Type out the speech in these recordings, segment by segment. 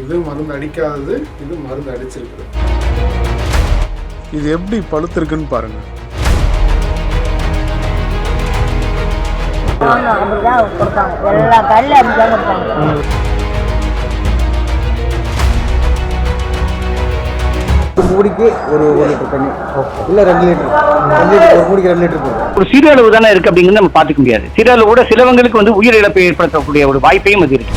இது மருந்து அடிக்காதது இது மருந்து அடிச்சிருக்குது இது எப்படி பழுத்திருக்குன்னு பாருங்க. எல்லா அப்படிதான் ஒரு மூடிக்கு ஒரு ஒரு லிட்டர் தண்ணி. இல்லை ரெண்டு லிட்டர். ரெண்டு லிட்டர் ஒரு மூடிக்கு ரெண்டு லிட்டர் போதும். ஒரு சீரழிவு தானே இருக்கு அப்படிங்கிறது நம்ம பார்த்துக்க முடியாது. சீரழிவு கூட சிலவங்களுக்கு வந்து உயிர் இழப்பை ஏற்படுத்தக்கூடிய ஒரு வாய்ப்பையும் அது இருக்கு.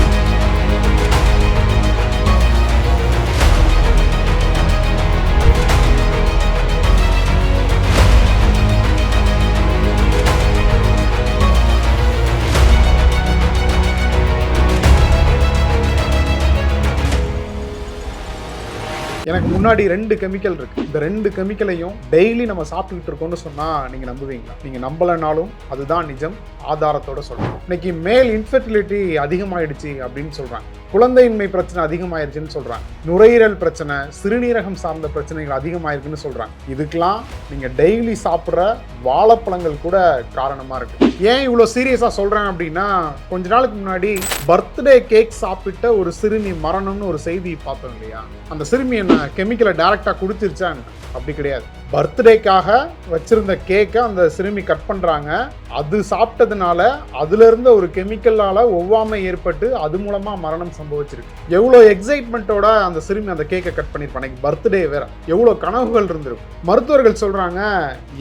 முன்னாடி ரெண்டு கெமிக்கல் இருக்கு. இந்த ரெண்டு கெமிக்கலையும் டெய்லி நம்ம சாப்பிட்டுக்கிட்டு இருக்கோம்னு சொன்னா நீங்க நம்புவீங்களா? நீங்க நம்பலனாலும் அதுதான் நிஜம். ஆதாரத்தோட சொல்றோம் இன்னைக்கு மேல் இன்ஃபர்டிலிட்டி அதிகமாயிடுச்சு அப்படின்னு சொல்றாங்க. குழந்தையின்மை பிரச்சனை அதிகமாயிருச்சுன்னு சொல்றாங்க. நுரையீரல் பிரச்சனை சிறுநீரகம் சார்ந்த பிரச்சனைகள் அதிகமாயிருக்குன்னு சொல்றாங்க. இதுக்கெல்லாம் நீங்க டெய்லி சாப்பிட்ற வாழைப்பழங்கள் கூட காரணமா இருக்கு. ஏன் இவ்வளோ சீரியஸா சொல்றேன் அப்படின்னா கொஞ்ச நாளுக்கு முன்னாடி பர்த்டே கேக் சாப்பிட்ட ஒரு சிறுமி மரணம்னு ஒரு செய்தி பார்த்தோம் இல்லையா? அந்த சிறுமி என்ன கெமிக்கலை டைரக்டா குடிச்சிருச்சான்னு? அப்படி கிடையாது. பர்த்டேக்காக வச்சிருந்த கேக்கை அந்த சிறுமி கட் பண்றாங்க. அது சாப்பிட்டதுனால அதுல இருந்த ஒரு கெமிக்கலால ஒவ்வாமை ஏற்பட்டு அது மூலமா மரணம் சம்பவிச்சிருக்கு. எவ்வளோ எக்ஸைட்மெண்ட்டோட அந்த சிறுமி அந்த கேக்கை கட் பண்ணியிருப்பாங்க பர்த்டே வேற. எவ்வளோ கனவுகள் இருந்திருக்கும். மருத்துவர்கள் சொல்றாங்க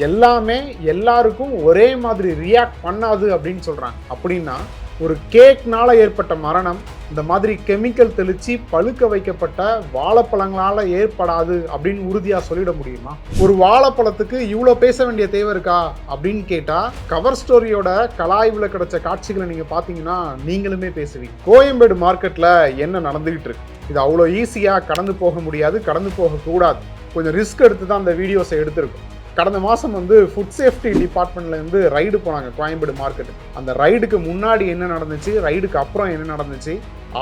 எல்லாமே எல்லாருக்கும் ஒரே மாதிரி ரியாக்ட் பண்ணாது அப்படின்னு சொல்றாங்க. அப்படின்னா ஒரு கேக்னால் ஏற்பட்ட மரணம் இந்த மாதிரி கெமிக்கல் தெளித்து பழுக்க வைக்கப்பட்ட வாழைப்பழங்களால் ஏற்படாது அப்படின்னு உறுதியாக சொல்லிட முடியுமா? ஒரு வாழைப்பழத்துக்கு இவ்வளோ பேச வேண்டிய தேவை இருக்கா? அப்படின்னு கேட்டால் கவர் ஸ்டோரியோட கலாய்வில் கிடைச்ச காட்சிகளை நீங்கள் பார்த்தீங்கன்னா நீங்களுமே பேசுவீங்க. கோயம்பேடு மார்க்கெட்டில் என்ன நடந்துகிட்டு இருக்கு? இது அவ்வளோ ஈஸியாக கடந்து போக முடியாது கடந்து போகக்கூடாது. கொஞ்சம் ரிஸ்க் எடுத்து தான் அந்த வீடியோஸை எடுத்திருக்கோம். கடந்த மாதம் வந்து ஃபுட் சேஃப்டி டிபார்ட்மெண்ட்லேருந்து ரைடு போனாங்க கோயம்பேடு மார்க்கெட் அந்த ரைடுக்கு முன்னாடி என்ன நடந்துச்சு? ரைடுக்கு அப்புறம் என்ன நடந்துச்சு?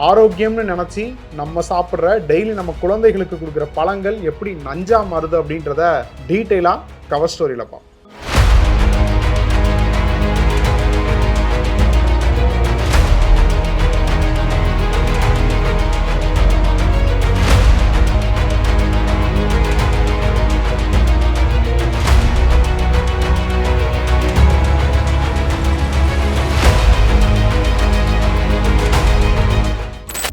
ஆரோக்கியம்னு நினச்சி நம்ம சாப்பிட்ற டெய்லி நம்ம குழந்தைகளுக்கு கொடுக்குற பழங்கள் எப்படி நஞ்சா மாறுது அப்படின்றத டீட்டெயிலாக கவர் ஸ்டோரியில் பார்ப்போம்.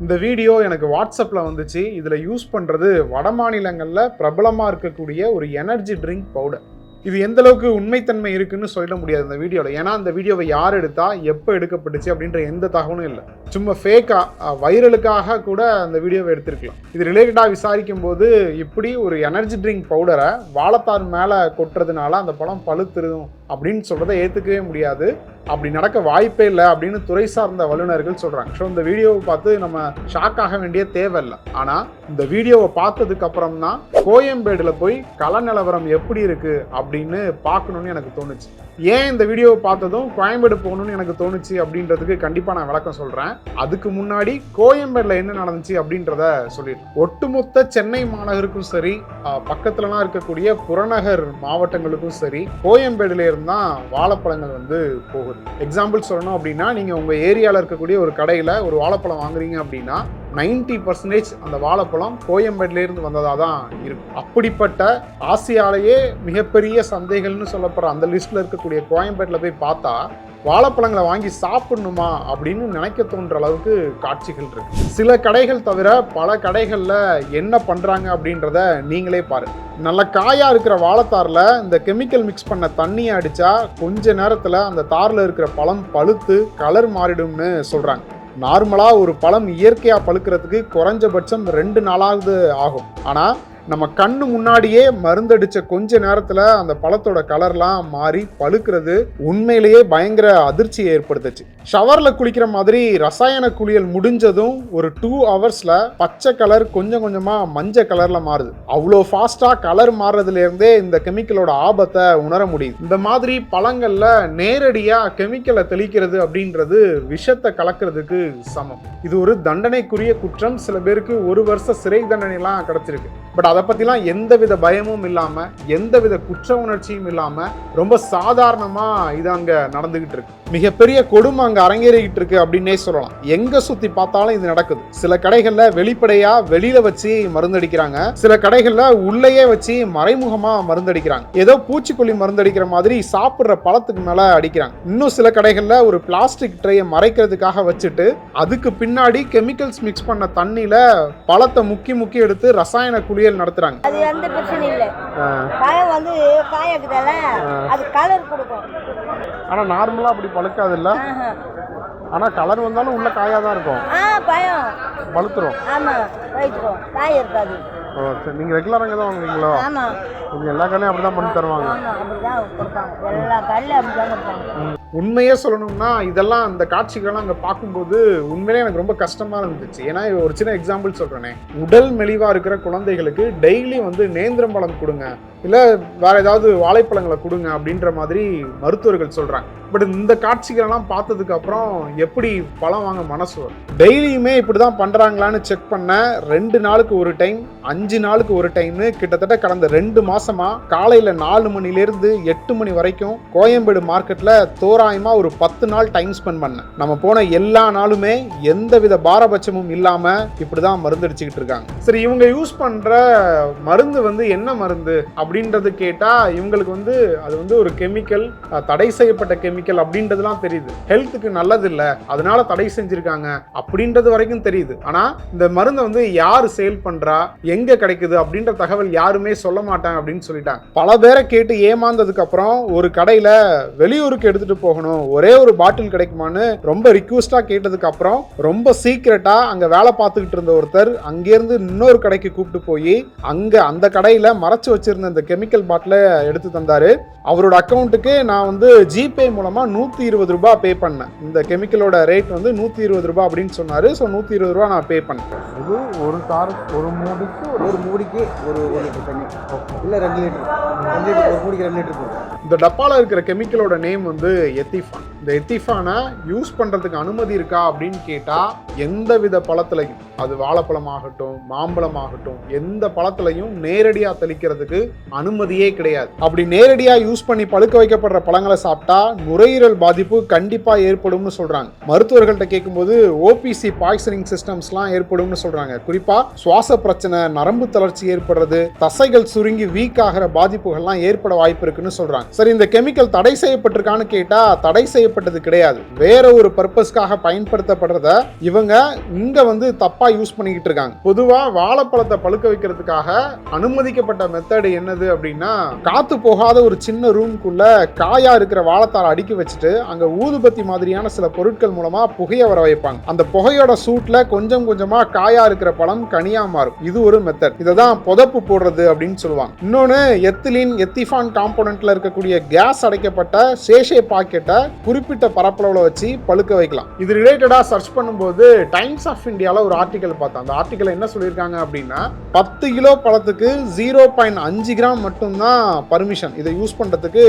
இந்த வீடியோ எனக்கு வாட்ஸ்அப்பில் வந்துச்சு. இதில் யூஸ் பண்ணுறது வட மாநிலங்களில் பிரபலமாக இருக்கக்கூடிய ஒரு எனர்ஜி ட்ரிங்க் பவுடர். இது எந்த அளவுக்கு உண்மைத்தன்மை இருக்குன்னு சொல்ல முடியாது இந்த வீடியோவில் ஏன்னா அந்த வீடியோவை யார் எடுத்தா எப்போ எடுக்கப்பட்டுச்சு அப்படின்ற எந்த தகவலும் இல்லை. சும்மா ஃபேக்காக வைரலுக்காக கூட அந்த வீடியோவை எடுத்திருக்கலாம். இது ரிலேட்டடாக விசாரிக்கும் போது இப்படி ஒரு எனர்ஜி ட்ரிங்க் பவுடரை வாழத்தார் மேலே கொட்டுறதுனால அந்த பழம் பழுத்துருதும் அப்படின்னு சொல்கிறத ஏற்றுக்கவே முடியாது. அப்படி நடக்க வாய்ப்பே இல்லை அப்படின்னு துறை சார்ந்த வல்லுநர்கள் சொல்கிறாங்க ஸோ இந்த வீடியோவை பார்த்து நம்ம ஷாக் ஆக வேண்டிய தேவையில்லை. ஆனால் இந்த வீடியோவை பார்த்ததுக்கு அப்புறம் தான் கோயம்பேடில் போய் கள நிலவரம் எப்படி இருக்குது அப்படின்னு பார்க்கணுன்னு எனக்கு தோணுச்சு. ஏன் இந்த வீடியோவை பார்த்ததும் கோயம்பேடு போகணும்னு எனக்கு தோணுச்சு அப்படின்றதுக்கு கண்டிப்பாக நான் விளக்கம் சொல்கிறேன் அதுக்கு முன்னாடி கோயம்பேடில் என்ன நடந்துச்சு அப்படின்றத சொல்லிடுறேன் ஒட்டுமொத்த சென்னை மாநகருக்கும் சரி பக்கத்துலலாம் இருக்கக்கூடிய புறநகர் மாவட்டங்களுக்கும் சரி கோயம்பேடுல இருந்தால் தான் வாழைப்பழங்கள் வந்து போகுது. எக்ஸாம்பிள் சொல்லணும் அப்படின்னா நீங்கள் உங்கள் ஏரியாவில் இருக்கக்கூடிய ஒரு கடையில் ஒரு வாழைப்பழம் வாங்குறீங்க அப்படின்னா 90% பர்சன்டேஜ் அந்த வாழைப்பழம் கோயம்பேட்டிலேருந்து வந்ததாக தான் இருக்கும். அப்படிப்பட்ட ஆசியாலேயே மிகப்பெரிய சந்தைகள்னு சொல்லப்படுற அந்த லிஸ்ட்டில் இருக்கக்கூடிய கோயம்பேட்டில் போய் பார்த்தா வாழைப்பழங்களை வாங்கி சாப்பிடணுமா அப்படின்னு நினைக்க தோன்ற அளவுக்கு காட்சிகள் இருக்கு. சில கடைகள் தவிர பல கடைகளில் என்ன பண்ணுறாங்க அப்படின்றத நீங்களே பாரு. நல்ல காயாக இருக்கிற வாழைத்தாரில் இந்த கெமிக்கல் மிக்ஸ் பண்ண தண்ணியை அடித்தா கொஞ்ச நேரத்தில் அந்த தாரில் இருக்கிற பழம் பழுத்து கலர் மாறிடும்னு சொல்கிறாங்க நார்மலாக ஒரு பழம் இயற்கையாக பழுக்கிறதுக்கு குறைஞ்சபட்சம் ரெண்டு நாளாவது ஆகும். ஆனால் நம்ம கண்ணு முன்னாடியே மருந்தடிச்ச கொஞ்ச நேரத்தில் அந்த பழத்தோட கலர்லாம் மாறி பழுக்கிறது உண்மையிலேயே பயங்கர அதிர்ச்சியை ஏற்படுத்துச்சு. ஷவரில் குளிக்கிற மாதிரி ரசாயன குளியல் முடிஞ்சதும் ஒரு டூ ஹவர்ஸில் பச்சை கலர் கொஞ்சம் கொஞ்சமாக மஞ்சள் கலரில் மாறுது. அவ்வளோ ஃபாஸ்ட்டாக கலர் மாறுறதுலேருந்தே இந்த கெமிக்கலோட ஆபத்தை உணர முடியுது. இந்த மாதிரி பழங்களில் நேரடியாக கெமிக்கலை தெளிக்கிறது அப்படின்றது விஷத்தை கலக்கிறதுக்கு சமம். இது ஒரு தண்டனைக்குரிய குற்றம். சில பேருக்கு ஒரு வருஷம் சிறை தண்டனைலாம் கிடைச்சிருக்கு. பட் அதை பற்றிலாம் எந்தவித பயமும் இல்லாமல் எந்தவித குற்ற உணர்ச்சியும் இல்லாமல் ரொம்ப சாதாரணமாக இது அங்கே நடந்துக்கிட்டு இருக்கு. மிகப்பெரிய கொடுமை அங்கே அரங்கேறிக்கிட்டு இருக்கு அப்படின்னே சொல்லலாம். எங்கே சுற்றி பார்த்தாலும் இது நடக்குது. சில கடைகளில் வெளிப்படையாக வெளியில வச்சு மருந்தடிக்கிறாங்க. சில கடைகளில் உள்ளேயே வச்சு மறைமுகமாக மருந்தடிக்கிறாங்க. ஏதோ பூச்சிக்கொல்லி மருந்தடிக்கிற மாதிரி சாப்பிட்ற பழத்துக்கு மேலே அடிக்கிறாங்க. இன்னும் சில கடைகளில் ஒரு பிளாஸ்டிக் ட்ரையை மறைக்கிறதுக்காக வச்சுட்டு அதுக்கு பின்னாடி கெமிக்கல்ஸ் மிக்ஸ் பண்ண தண்ணியில் பழத்தை முக்கி முக்கி எடுத்து ரசாயன குளியல் நடத்துறாங்க அது எந்த பிரச்சனையும் இல்லை. காயம் வந்து காயாக்குதால அது கலர் கொடுக்கும். ஆனால் நார்மலாக அப்படி பழுக்காதுல்ல? ஆஹா. ஆனால் கலர் வந்தாலும் உள்ள காயாக தான் இருக்கும். ஆ பயம். பழுத்துரும். ஆமா ரைட்டுக்கும் காய் இருக்காது. ஓ சரி. நீங்கள் ரெகுலர் அங்கே தான் வாங்குவீங்களோ? ஆமா. நீங்கள் எல்லா கடையும் அப்படி தான் பண்ணி தருவாங்க. ஆமா அப்படிதான் கொடுப்பாங்க. எல்லா கல்லும் அப்படிதான் கொடுப்பாங்க. உண்மையே சொல்லணும்னா இதெல்லாம் அந்த காட்சிகள்லாம் அங்கே பார்க்கும்போது உண்மையிலே எனக்கு ரொம்ப கஷ்டமாக இருந்துச்சு. ஏன்னா ஒரு சின்ன எக்ஸாம்பிள் சொல்கிறேனே உடல் மெலிவாக இருக்கிற குழந்தைகளுக்கு டெய்லி வந்து நேந்திரம் பழம் கொடுங்க. இல்லை வேற ஏதாவது வாழைப்பழங்களை கொடுங்க அப்படின்ற மாதிரி மருத்துவர்கள் சொல்கிறாங்க பட் இந்த காட்சிகளெல்லாம் பார்த்ததுக்கு அப்புறம் எப்படி பழம் வாங்க மனசு வரும்? டெய்லியுமே இப்படி தான் பண்ணுறாங்களான்னு செக் பண்ண ரெண்டு நாளுக்கு ஒரு டைம் அஞ்சு நாளுக்கு ஒரு டைம்னு கிட்டத்தட்ட கடந்த ரெண்டு மாசமா காலையில் நாலு மணிலேருந்து எட்டு மணி வரைக்கும் கோயம்பேடு மார்க்கெட்டில் தோராயமாக ஒரு பத்து நாள் டைம் ஸ்பெண்ட் பண்ணேன். நம்ம போன எல்லா நாளுமே எந்தவித பாரபட்சமும் இல்லாமல் இப்படி தான் மருந்தடிச்சுக்கிட்டு இருக்காங்க. சரி இவங்க யூஸ் பண்ணுற மருந்து வந்து என்ன மருந்து? அப்படின்றது கேட்டால் இவங்களுக்கு வந்து அது வந்து ஒரு கெமிக்கல் தடை செய்யப்பட்ட கெமிக்கல் அப்படின்றதுலாம் தெரியுது. ஹெல்த்துக்கு நல்லது இல்லை அதனால தடை செஞ்சுருக்காங்க அப்படின்றது வரைக்கும் தெரியுது. ஆனால் இந்த மருந்தை வந்து யார் சேல் பண்ணுறா எங்கே கிடைக்குது அப்படின்ற தகவல் யாருமே சொல்ல மாட்டாங்க அப்படின்னு சொல்லிட்டாங்க. பல பேரை கேட்டு ஏமாந்ததுக்கு அப்புறம் ஒரு கடையில் வெளியூருக்கு எடுத்துகிட்டு போகணும் ஒரே ஒரு பாட்டில் கிடைக்குமான்னு ரொம்ப ரிக்வஸ்டா கேட்டதுக்கு அப்புறம் ரொம்ப சீக்கிரட்டாக அங்கே வேலை பார்த்துக்கிட்டு இருந்த ஒருத்தர் அங்கேருந்து இன்னொரு கடைக்கு கூப்பிட்டு போய் அங்கே அந்த கடையில் மறைச்சு வச்சிருந்த இந்த கெமிக்கல் பாட்டிலை எடுத்து தந்தாரு. அவரோட அக்கௌண்ட்டுக்கு நான் வந்து ஜிபே மூலமா நூத்தி இருபது ரூபாய் பே பண்ணேன். இந்த கெமிக்கலோட ரேட் வந்து நூத்தி இருபது ரூபாய் அப்படின்னு சொன்னாரு. ஸோ நூத்தி இருபது ரூபாய் நான் பே பண்ணேன். இது ஒரு தார் ஒரு மூடிக்கு ஒரு ஒரு மூடிக்கு ஒரு ஒரு லிட்டர் தண்ணி. இல்லை ரெண்டு லிட்டர். ரெண்டு லிட்டர் ஒரு மூடிக்கு ரெண்டு லிட்டர் இந்த டப்பால இருக்கிற கெமிக்கலோட நேம் வந்து எத்திஃபான் இந்த எத்திஃபானை யூஸ் பண்றதுக்கு அனுமதி இருக்கா அப்படின்னு கேட்டா எந்த வித பழத்துலையும். அது வாழைப்பழமாகட்டும் மாம்பழமாகட்டும் எந்த பழத்துலையும் நேரடியா தெளிக்கிறதுக்கு அனுமதியே கிடையாது. அப்படி நேரடியாக யூஸ் பண்ணி பழுக்க வைக்கப்படுற பழங்களை சாப்பிட்டா நுரையீரல் பாதிப்பு கண்டிப்பாக ஏற்படும்னு சொல்கிறாங்க மருத்துவர்கள்ட்ட கேட்கும்போது ஓபிசி பாய்சனிங் சிஸ்டம்ஸ்லாம் ஏற்படும்னு சொல்கிறாங்க குறிப்பாக சுவாச பிரச்சனை நரம்பு தளர்ச்சி ஏற்படுறது தசைகள் சுருங்கி வீக் ஆகிற பாதிப்புகள்லாம் ஏற்பட வாய்ப்பு இருக்குன்னு சொல்கிறாங்க சரி இந்த கெமிக்கல் தடை செய்யப்பட்டிருக்கான்னு கேட்டால் தடை செய்யப்பட்டது கிடையாது. வேற ஒரு பர்பஸ்க்காக பயன்படுத்தப்படுறத இவங்க இங்கே வந்து தப்பாக யூஸ் பண்ணிக்கிட்டு இருக்காங்க. பொதுவாக வாழைப்பழத்தை பழுக்க வைக்கிறதுக்காக அனுமதிக்கப்பட்ட மெத்தடு என்னது அப்படின்னா காத்து போகாத ஒரு சின்ன ரூம்குள்ள காயா இருக்கிற வாழைத்தாரை அடுக்கி வச்சுட்டு அங்க ஊதுபத்தி மாதிரியான சில பொருட்கள் மூலமா புகைய வர வைப்பாங்க. அந்த புகையோட சூட்ல கொஞ்சம் கொஞ்சமா காயா இருக்கிற பழம் கனியா மாறும். இது ஒரு மெத்தட் இதை தான் புதப்பு போடுறது அப்படின்னு சொல்லுவாங்க. இன்னொன்னு எத்திலின் எத்திஃபான் காம்போனன்ட்ல இருக்கக்கூடிய கேஸ் அடைக்கப்பட்ட சேஷே பாக்கெட்டை குறிப்பிட்ட பரப்பளவுல வச்சு பழுக்க வைக்கலாம். இது ரிலேட்டடா சர்ச் பண்ணும்போது டைம்ஸ் ஆஃப் இந்தியாவில் ஒரு ஆர்டிக்கல் பார்த்தேன். அந்த ஆர்டிக்கல் என்ன சொல்லியிருக்காங்க அப்படின்னா பத்து கிலோ பழத்துக்கு ஜீரோ பாயிண்ட் அஞ்சு கிராம் மட்டும்தான் பர்மிஷன் இதை யூஸ் பண்றதுக்கு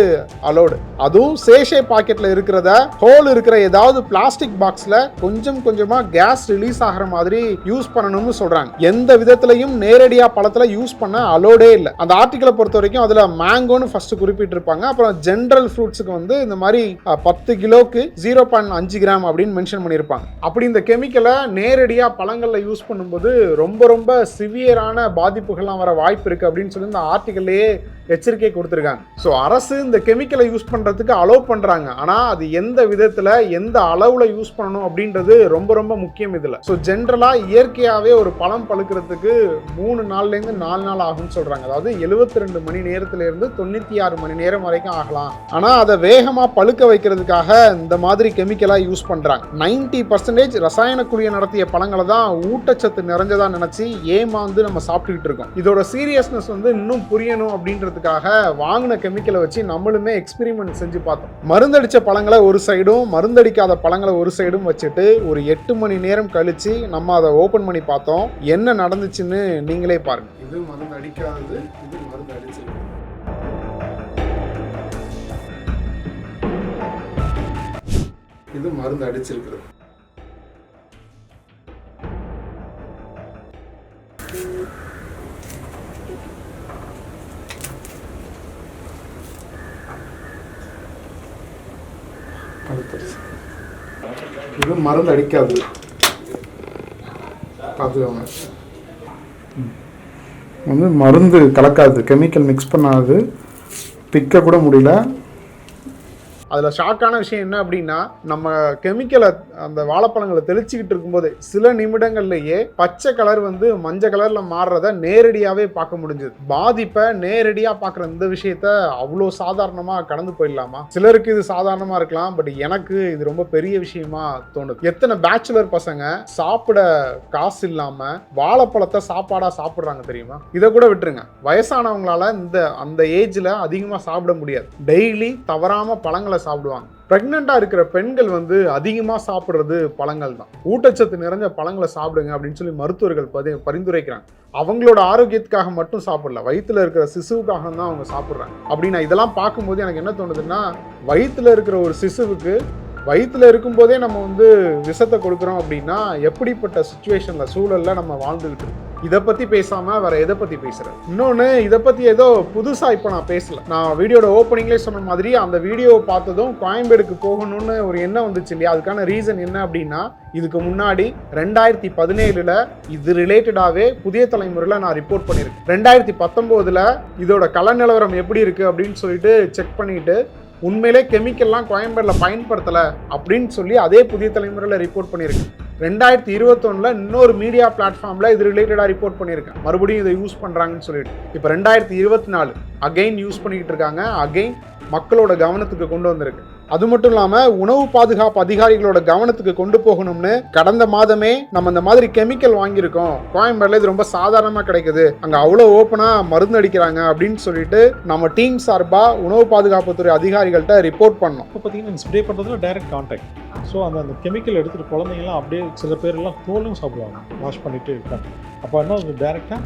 அலோடு அதுவும் சேஷே பாக்கெட்டில் இருக்கிறத ஹோல் இருக்கிற ஏதாவது பிளாஸ்டிக் பாக்ஸில் கொஞ்சம் கொஞ்சமாக கேஸ் ரிலீஸ் ஆகிற மாதிரி யூஸ் பண்ணணும்னு சொல்றாங்க. எந்த விதத்துலையும் நேரடியா பழத்துல யூஸ் பண்ண அலோடே இல்லை. அந்த ஆர்டிக்கலை பொறுத்த வரைக்கும் அதுல மேங்கோன்னு ஃபர்ஸ்ட் குறிப்பிட்டிருப்பாங்க. அப்புறம் ஜென்ரல் ஃப்ரூட்ஸுக்கு வந்து இந்த மாதிரி பத்து கிலோக்கு ஜீரோ பாயிண்ட் அஞ்சு கிராம் அப்படின்னு மென்ஷன் பண்ணியிருப்பாங்க. அப்படி இந்த கெமிக்கலை நேரடியாக பழங்களில் யூஸ் பண்ணும்போது ரொம்ப ரொம்ப சிவியரான பாதிப்புகள்லாம் வர வாய்ப்பு இருக்குது அப்படின்னு சொல்லி இந்த ஆர்டிக்கல்லையே எச்சரிக்கை கொடுத்துருக்காங்க. ஸோ அரசு இந்த கெமிக்கலை யூஸ் பண்ணுறதுக்கு அலோவ் பண்ணுறாங்க ஆனால் அது எந்த விதத்தில் எந்த அளவில் யூஸ் பண்ணணும் அப்படின்றது ரொம்ப ரொம்ப முக்கியம் இதில். ஸோ ஜென்ரலாக இயற்கையாகவே ஒரு பழம் பழுக்கிறதுக்கு மூணு நாள்லேருந்து நாலு நாள் ஆகும்னு சொல்கிறாங்க அதாவது எழுபத்தி ரெண்டு மணி நேரத்துலேருந்து தொண்ணூற்றி ஆறு மணி நேரம் வரைக்கும் ஆகலாம். ஆனால் அதை வேகமாக பழுக்க வைக்கிறதுக்காக இந்த மாதிரி கெமிக்கலாக யூஸ் பண்ணுறாங்க நைன்டி பர்சன்டேஜ் ரசாயன குழியை நடத்திய பழங்களை தான் ஊட்டச்சத்து நிறைஞ்சதா நினச்சி ஏமாந்து நம்ம சாப்பிட்டுக்கிட்டு இருக்கோம். இதோட சீரியஸ்னஸ் வந்து இன்னும் புரியணும் அப்படின்றதுக்காக வாங்கின கெமிக்கலை வச்சு நம்மளுமே எக்ஸ்பெரிமெண்ட் செஞ்சு பார்த்தோம். மருந்தடிச்ச பழங்களை ஒரு சைடும் மருந்தடிக்காத பழங்களை ஒரு சைடும் வச்சுட்டு ஒரு எட்டு மணி நேரம் கழித்து நம்ம அதை ஓப்பன் பண்ணி பார்த்தோம். என்ன நடந்துச்சுன்னு நீங்களே பாருங்கள் இது மருந்து அடிக்காதது இது மருந்து அடிச்சிருக்கு இது மருந்து அடிச்சிருக்கிறது இது மருந்து அடிக்காது. பார்த்துக்கோங்க. வந்து மருந்து கலக்காது. கெமிக்கல் மிக்ஸ் பண்ணாது. பிக்க கூட முடியல. அதில் ஷாக்கான விஷயம் என்ன அப்படின்னா நம்ம கெமிக்கலை அந்த வாழைப்பழங்களை தெளிச்சுக்கிட்டு இருக்கும்போது சில நிமிடங்கள்லேயே பச்சை கலர் வந்து மஞ்சள் கலரில் மாறுறத நேரடியாகவே பார்க்க முடிஞ்சது. பாதிப்பை நேரடியாக பார்க்குற இந்த விஷயத்த அவ்வளோ சாதாரணமாக கடந்து போயிடலாமா? சிலருக்கு இது சாதாரணமாக இருக்கலாம் பட் எனக்கு இது ரொம்ப பெரிய விஷயமா தோணுது. எத்தனை பேச்சுலர் பசங்க சாப்பிட காசு இல்லாமல் வாழைப்பழத்தை சாப்பாடாக சாப்பிட்றாங்க தெரியுமா? இதை கூட விட்டுருங்க. வயசானவங்களால இந்த அந்த ஏஜில் அதிகமாக சாப்பிட முடியாது. டெய்லி தவறாமல் பழங்களை சாப்பிடுவாங்க. ப்ரெக்னெண்ட்டாக இருக்கிற பெண்கள் வந்து அதிகமாக சாப்பிட்றது பழங்கள் தான். ஊட்டச்சத்து நிறைஞ்ச பழங்களை சாப்பிடுங்க அப்படின்னு சொல்லி மருத்துவர்கள் பதி பரிந்துரைக்கிறாங்க. அவங்களோட ஆரோக்கியத்துக்காக மட்டும் சாப்பிடல. வயிற்றுல இருக்கிற சிசுவுக்காக தான் அவங்க சாப்பிட்றாங்க. அப்படி நான் இதெல்லாம் பார்க்கும்போது எனக்கு என்ன தோணுதுன்னா வயிற்றுல இருக்கிற ஒரு சிசுவுக்கு வயிற்றுல இருக்கும்போதே நம்ம வந்து விஷத்தை கொடுக்குறோம் அப்படின்னா எப்படிப்பட்ட சுச்சுவேஷனில் சூழலில் நம்ம வாழ்ந்துக்கிட்டு இருக்கோம். இதை பத்தி பேசாம வேற எதை பத்தி பேசுறேன் இன்னொன்று இதை பத்தி ஏதோ புதுசா இப்போ நான் பேசல. நான் வீடியோட ஓப்பனிங்லேயே சொன்ன மாதிரி அந்த வீடியோவை பார்த்ததும் கோயம்பேடுக்கு போகணும்னு ஒரு எண்ணம் வந்துச்சு இல்லையா? அதுக்கான ரீசன் என்ன அப்படின்னா இதுக்கு முன்னாடி ரெண்டாயிரத்தி பதினேழுல இது ரிலேட்டடாவே புதிய தலைமுறையில் நான் ரிப்போர்ட் பண்ணியிருக்கேன் ரெண்டாயிரத்தி பத்தொம்போதில் இதோட கல நிலவரம் எப்படி இருக்கு அப்படின்னு சொல்லிட்டு செக் பண்ணிட்டு உண்மையிலே கெமிக்கல்லாம் கோயம்பேடில் பயன்படுத்தலை அப்படின்னு சொல்லி அதே புதிய தலைமுறையில் ரிப்போர்ட் பண்ணியிருக்கேன் ரெண்டாயிரத்தி இருபத்தொன்னில் இன்னொரு மீடியா பிளாட்ஃபார்மில் இது ரிலேட்டடாக ரிப்போர்ட் பண்ணியிருக்கேன். மறுபடியும் இதை யூஸ் பண்ணுறாங்கன்னு சொல்லிட்டு. இப்போ ரெண்டாயிரத்தி இருபத்தி நாலு அகைன் யூஸ் பண்ணிக்கிட்டு இருக்காங்க. அகைன் மக்களோட கவனத்துக்கு கொண்டு வந்திருக்கு. அது மட்டும் இல்லாமல் உணவு பாதுகாப்பு அதிகாரிகளோட கவனத்துக்கு கொண்டு போகணும்னு கடந்த மாதமே நம்ம இந்த மாதிரி கெமிக்கல் வாங்கியிருக்கோம். கோயம்பேடில் இது ரொம்ப சாதாரணமாக கிடைக்குது. அங்கே அவ்வளோ ஓப்பனாக மருந்து அடிக்கிறாங்க அப்படின்னு சொல்லிட்டு நம்ம டீம் சார்பாக உணவு பாதுகாப்புத்துறை அதிகாரிகள்கிட்ட ரிப்போர்ட் பண்ணோம். இப்போ பார்த்தீங்கன்னா ஸ்ப்ரே பண்ணுறதுல டைரக்ட் கான்டாக்ட் ஸோ அந்த அந்த கெமிக்கல் எடுத்துகிட்டு குழந்தைங்கலாம் அப்படியே சில பேர்லாம் தோலும் சாப்பிடுவாங்க. வாஷ் பண்ணிட்டு இருக்காங்க. அப்போ என்ன டேரெக்டாக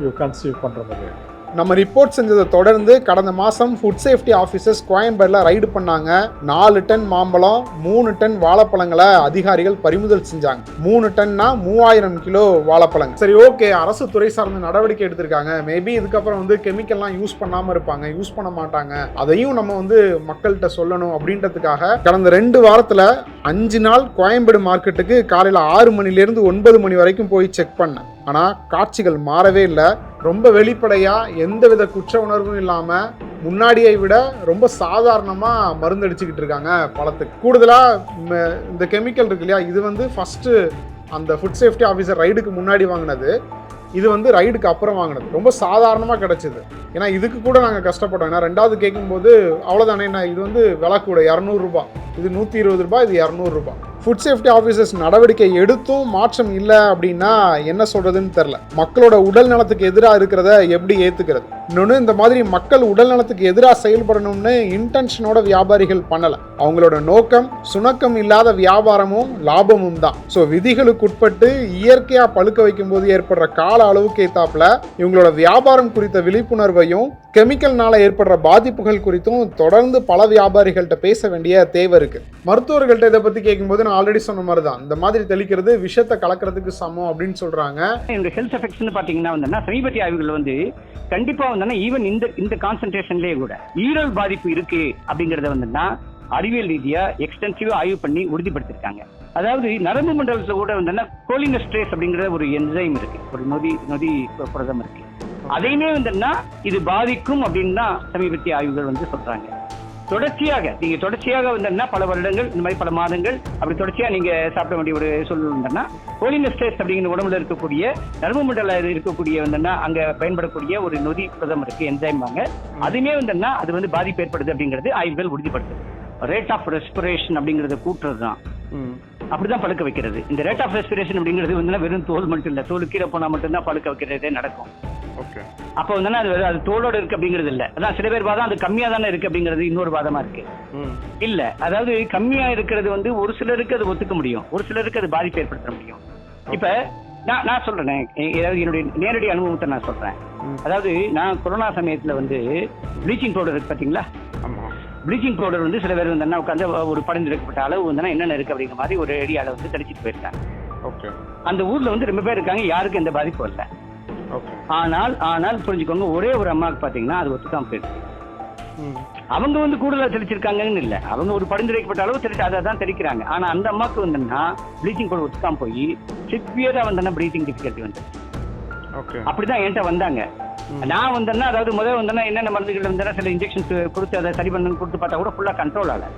யூ கன்சீவ் பண்ணுற மாதிரி நம்ம ரிப்போர்ட் செஞ்சதை தொடர்ந்து கடந்த மாதம் ஃபுட் சேஃப்டி ஆஃபீஸர்ஸ் கோயம்பேடில் ரைடு பண்ணாங்க. நாலு டன் மாம்பழம் மூணு டன் வாழைப்பழங்களை அதிகாரிகள் பறிமுதல் செஞ்சாங்க. மூணு டன்னா மூவாயிரம் கிலோ வாழைப்பழம் சரி ஓகே அரசு துறை சார்ந்த நடவடிக்கை எடுத்திருக்காங்க. மேபி இதுக்கப்புறம் வந்து கெமிக்கல்லாம் யூஸ் பண்ணாமல் இருப்பாங்க யூஸ் பண்ண மாட்டாங்க. அதையும் நம்ம வந்து மக்கள்கிட்ட சொல்லணும் அப்படின்றதுக்காக கடந்த ரெண்டு வாரத்தில் அஞ்சு நாள் கோயம்பேடு மார்க்கெட்டுக்கு காலையில் ஆறு மணிலேருந்து ஒன்பது மணி வரைக்கும் போய் செக் பண்ணேன். ஆனால் காட்சிகள் மாறவே இல்லை. ரொம்ப வெளிப்படையாக எந்தவித குற்ற உணர்வும் இல்லாமல் முன்னாடியை விட ரொம்ப சாதாரணமாக மருந்து அடிச்சுக்கிட்டு இருக்காங்க பழத்துக்கு. கூடுதலாக இந்த கெமிக்கல் இருக்கு இல்லையா? இது வந்து ஃபஸ்ட்டு அந்த ஃபுட் சேஃப்டி ஆஃபீஸர் ரைடுக்கு முன்னாடி வாங்கினது. இது வந்து ரைடுக்கு அப்புறம் வாங்கினது. ரொம்ப சாதாரணமாக கிடச்சிது. ஏன்னா இதுக்கு கூட நாங்கள் கஷ்டப்பட்டோம். ஏன்னா ரெண்டாவது கேட்கும்போது அவ்வளோதானே என்ன இது வந்து விலை கூட இரநூறுபா இது நூற்றி இருபது ரூபாய் இது இரநூறுபா ஃபுட் சேஃப்டி ஆஃபீஸர்ஸ் நடவடிக்கை எடுத்தும் மாற்றம் இல்லை அப்படின்னா என்ன சொல்கிறதுன்னு தெரில மக்களோட உடல் நலத்துக்கு எதிராக இருக்கிறத எப்படி ஏற்றுக்கிறது இன்னொன்று இந்த மாதிரி மக்கள் உடல் நலத்துக்கு எதிராக செயல்படணும்னு இன்டென்ஷனோட வியாபாரிகள் பண்ணலை. அவங்களோட நோக்கம் சுணக்கம் இல்லாத வியாபாரமும் லாபமும் தான். ஸோ விதிகளுக்கு உட்பட்டு இயற்கையாக பழுக்க வைக்கும்போது ஏற்படுற கால அளவுக்கு ஏத்தாப்புல இவங்களோட வியாபாரம் குறித்த விழிப்புணர்வையும் கெமிக்கல்னால ஏற்படுற பாதிப்புகள் குறித்தும் தொடர்ந்து பல வியாபாரிகள்கிட்ட பேச வேண்டிய தேவை இருக்கு. மருத்துவர்கள்ட்ட இதை பத்தி கேட்கும்போது நான் ஆல்ரெடி சொன்ன மாதிரி தான் இந்த மாதிரி தெளிக்கிறது விஷத்தை கலக்கிறதுக்கு சமம் அப்படின்னு சொல்றாங்க. என்னோட ஹெல்த் எஃபெக்ட்ஸ்னு பார்த்தீங்கன்னா வந்து சமீபத்திய ஆய்வுகள் வந்து கண்டிப்பா வந்து ஈவன் இந்த இந்த கான்சன்ட்ரேஷன்லயே கூட. ஈரல் பாதிப்பு இருக்கு அப்படிங்கறத வந்துன்னா அறிவியல் ரீதியா எக்ஸ்டென்சிவா ஆய்வு பண்ணி உறுதிப்படுத்திருக்காங்க. அதாவது நரம்பு மண்டலத்துல கூட வந்து கோலினஸ்ட்ரேஸ் அப்படிங்கிற ஒரு என்சைம் இருக்கு. ஒரு நொதி நொதி புரதம் இருக்கு. அதையுமே வந்துன்னா இது பாதிக்கும் அப்படின்னு தான் சமீபத்திய ஆய்வுகள் வந்து சொல்றாங்க. தொடர்ச்சியாக நீங்க தொடர்ச்சியாக வந்தா பல வருடங்கள் இந்த மாதிரி பல மாதங்கள் அப்படி தொடர்ச்சியா நீங்க சாப்பிட வேண்டிய ஒரு சூழல் வந்தா கோலினஸ்டேஸ் அப்படிங்கிற உடம்புல இருக்கக்கூடிய நரம்பு மண்டல இருக்கக்கூடிய வந்தா அங்க பயன்படக்கூடிய ஒரு நொதி புரதம் இருக்கு என்சைம் வாங்க. அதுமே வந்தா அது வந்து பாதிப்பு ஏற்படுது அப்படிங்கிறது ஆய்வுகள் உறுதிப்படுத்துது. ரேட் ஆஃப் ரெஸ்பிரேஷன் அப்படிங்கறத கூட்டுறது தான் அப்படிதான் பழுக்க வைக்கிறது. இந்த ரேட் ஆஃப் ரெஸ்பிரேஷன் அப்படிங்கிறது வந்து வெறும் தோல் மட்டும் இல்ல. தோல் கீழே போனா மட்டும்தான் பழுக்க வைக்கிறதே நடக்கும். அப்போ வந்து அது அது தோலோட இருக்கு அப்படிங்கிறது இல்ல. அதான் சில பேர் வாதம் அது கம்மியா தானே இருக்கு அப்படிங்கிறது இன்னொரு வாதமா இருக்கு. இல்ல. அதாவது கம்மியா இருக்கிறது வந்து ஒரு சிலருக்கு அது ஒத்துக்க முடியும். ஒரு சிலருக்கு அது பாதிப்பு ஏற்படுத்த முடியும். இப்ப நான் நான் சொல்றேன். ஏதாவது என்னுடைய நேரடி அனுபவத்தை நான் சொல்றேன். அதாவது நான் கொரோனா சமயத்துல வந்து ப்ளீச்சிங் பவுடர் இருக்கு பாத்தீங்களா? ப்ளீச்சிங் பவுடர் வந்து சில பேர் வந்து உட்காந்து ஒரு பரிந்துரைக்கப்பட்ட அளவு வந்து என்னென்ன இருக்கு அப்படிங்கிற மாதிரி ஒரு ஏரியால வந்து தெளிச்சிட்டு போயிருக்காங்க. ஓகே அந்த ஊர்ல வந்து ரொம்ப பேர் இருக்காங்க யாருக்கும் எந்த பாதிப்பும் இல்லை. ஓகே ஆனால் ஆனால் புரிஞ்சுக்கோங்க ஒரே ஒரு அம்மாவுக்கு பாத்தீங்கன்னா அது ஒத்துக்காம போயிருக்கு அவங்க வந்து கூடுதலா தெளிச்சிருக்காங்கன்னு இல்ல. அவங்க ஒரு பரிந்துரைக்கப்பட்ட அளவு தெளிச்சு அதை தான் தெளிக்கிறாங்க. ஆனா அந்த அம்மாக்கு வந்துன்னா ப்ளீச்சிங் பவுடர் ஒத்துக்காம போய் சிவியரா வந்தோன்னா ப்ரீத்திங் டிஃபிகல்ட்டி வந்து ஓகே அப்படிதான் என்கிட்ட வந்தாங்க. நான் வந்தேன்னா அதாவது முதல்ல வந்தேன்னா என்னென்ன மருந்துகள் வந்தேன்னா சில இன்ஜெக்ஷன்ஸ் கொடுத்து அதை சரி பண்ணு கொடுத்து பார்த்தா கூட ஃபுல்லா கண்ட்ரோல் ஆகல.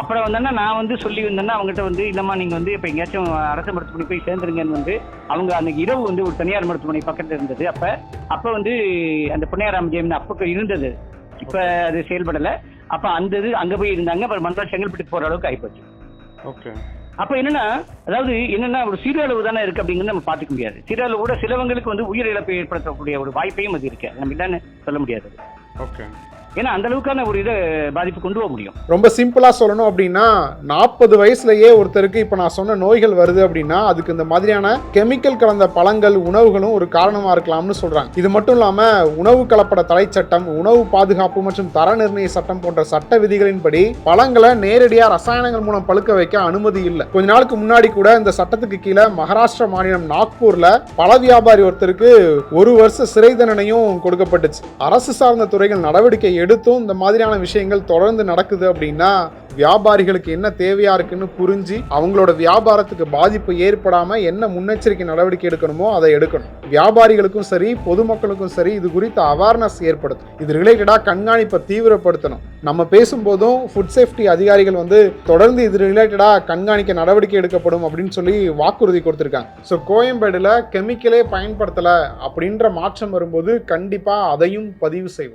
அப்புறம் வந்தேன்னா நான் வந்து சொல்லி வந்தேன்னா அவங்ககிட்ட வந்து இல்லம்மா நீங்க வந்து இப்போ எங்கேயாச்சும் அரசு மருத்துவமனை போய் சேர்ந்துருங்கன்னு வந்து அவங்க அன்னைக்கு இரவு வந்து ஒரு தனியார் மருத்துவமனை பக்கத்துல இருந்தது. அப்ப அப்ப வந்து அந்த பொன்னியாராம் ஜெயம் அப்போ இருந்தது. இப்ப அது செயல்படல. அப்ப அந்த இது அங்க போய் இருந்தாங்க. அப்புறம் மந்தா செங்கல்பட்டுக்கு போற அளவுக்கு ஆயிப்போச்சு. ஓகே. அப்ப என்னன்னா அதாவது என்னன்னா ஒரு சிறு அளவு தானே இருக்கு அப்படிங்கிறது நம்ம பாத்துக்க முடியாது. சிறு அளவு கூட சிலவங்களுக்கு வந்து உயிர் இழப்பை ஏற்படுத்தக்கூடிய ஒரு வாய்ப்பையும் அது இருக்கு. நம்ம இல்லைன்னு சொல்ல முடியாது. ஓகே ஏன்னா அந்த அளவுக்கான ஒரு இதை பாதிப்பு கொண்டு போக முடியும். ரொம்ப சிம்பிளா சொல்லணும் அப்படின்னா நாற்பது வயசுலயே ஒருத்தருக்கு இப்ப நான் சொன்ன நோய்கள் வருது அப்படின்னா அதுக்கு இந்த மாதிரியான கெமிக்கல் கலந்த பழங்கள் உணவுகளும் ஒரு காரணமா இருக்கலாம்னு சொல்றாங்க. இது மட்டும் இல்லாம உணவு கலப்பட தடை சட்டம் உணவு பாதுகாப்பு மற்றும் தர நிர்ணய சட்டம் போன்ற சட்ட விதிகளின்படி பழங்களை நேரடியாக ரசாயனங்கள் மூலம் பழுக்க வைக்க அனுமதி இல்லை. கொஞ்ச நாளுக்கு முன்னாடி கூட இந்த சட்டத்துக்கு கீழே மகாராஷ்டிரா மாநிலம் நாக்பூர்ல பழ வியாபாரி ஒருத்தருக்கு ஒரு வருஷ சிறை தண்டனையும் கொடுக்கப்பட்டுச்சு. அரசு சார்ந்த துறைகள் நடவடிக்கை எடுத்தும் இந்த மாதிரியான விஷயங்கள் தொடர்ந்து நடக்குது அப்படின்னா வியாபாரிகளுக்கு என்ன தேவையா இருக்குன்னு புரிஞ்சு அவங்களோட வியாபாரத்துக்கு பாதிப்பு ஏற்படாம என்ன முன்னெச்சரிக்கை நடவடிக்கை எடுக்கணுமோ அதை எடுக்கணும். வியாபாரிகளுக்கும் சரி பொதுமக்களுக்கும் சரி இது குறித்த அவேர்னஸ் ஏற்படுத்தும் இது ரிலேட்டடா கண்காணிப்பை தீவிரப்படுத்தணும். நம்ம பேசும்போதும் ஃபுட் சேஃப்டி அதிகாரிகள் வந்து தொடர்ந்து இது ரிலேட்டடா கண்காணிக்க நடவடிக்கை எடுக்கப்படும் அப்படின்னு சொல்லி வாக்குறுதி கொடுத்துருக்காங்க. ஸோ கோயம்பேடுல கெமிக்கலே பயன்படுத்தலை அப்படின்ற மாற்றம் வரும்போது கண்டிப்பா அதையும் பதிவு செய்வோம்.